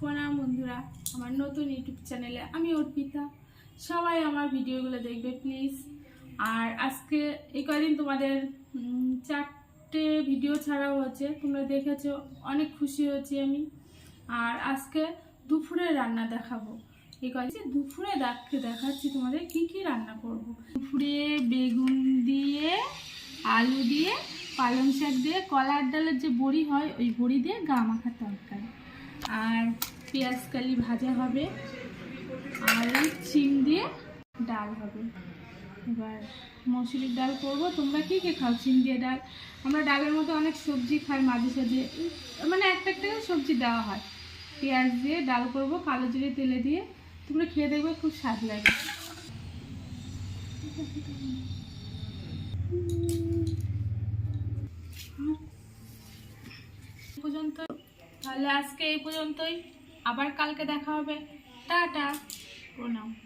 প্রণাম বন্ধুরা, আমার নতুন ইউটিউব চ্যানেলে আমি অর্পিতা। সবাই আমার ভিডিওগুলো দেখবে, প্লিজ। আর আজকে এই কদিন তোমাদের চারটে ভিডিও ছাড়াও হচ্ছে, তোমরা দেখেছ, অনেক খুশি হয়েছি আমি। আর আজকে দুপুরে রান্না দেখাবো। এই কদিন দুপুরে দেখতে দেখাচ্ছি তোমাদের কি কি রান্না করব। দুপুরে বেগুন দিয়ে, আলু দিয়ে, পালং শাক দিয়ে, কলার ডালের যে বড়ি হয়, ওই বড়ি দিয়ে গা মাখা তরকারি। আর পেঁয়াজ কালি ভাজা হবে আর চিম দিয়ে ডাল হবে। এবার মসুরির ডাল করব। তোমরা কি কে খাও? চিম দিয়ে ডাল। আমরা ডালের মতো অনেক সবজি খাই মাঝে সাঝে। মানে একটা একটা সবজি দেওয়া হয়। পেঁয়াজ দিয়ে ডাল করব, কালো জিরে তেলে দিয়ে। তোমরা খেয়ে দেখবে খুব স্বাদ লাগে। পর্যন্ত তাহলে আজকে এই পর্যন্তই। আবার কালকে দেখা হবে। টাটা। প্রণাম।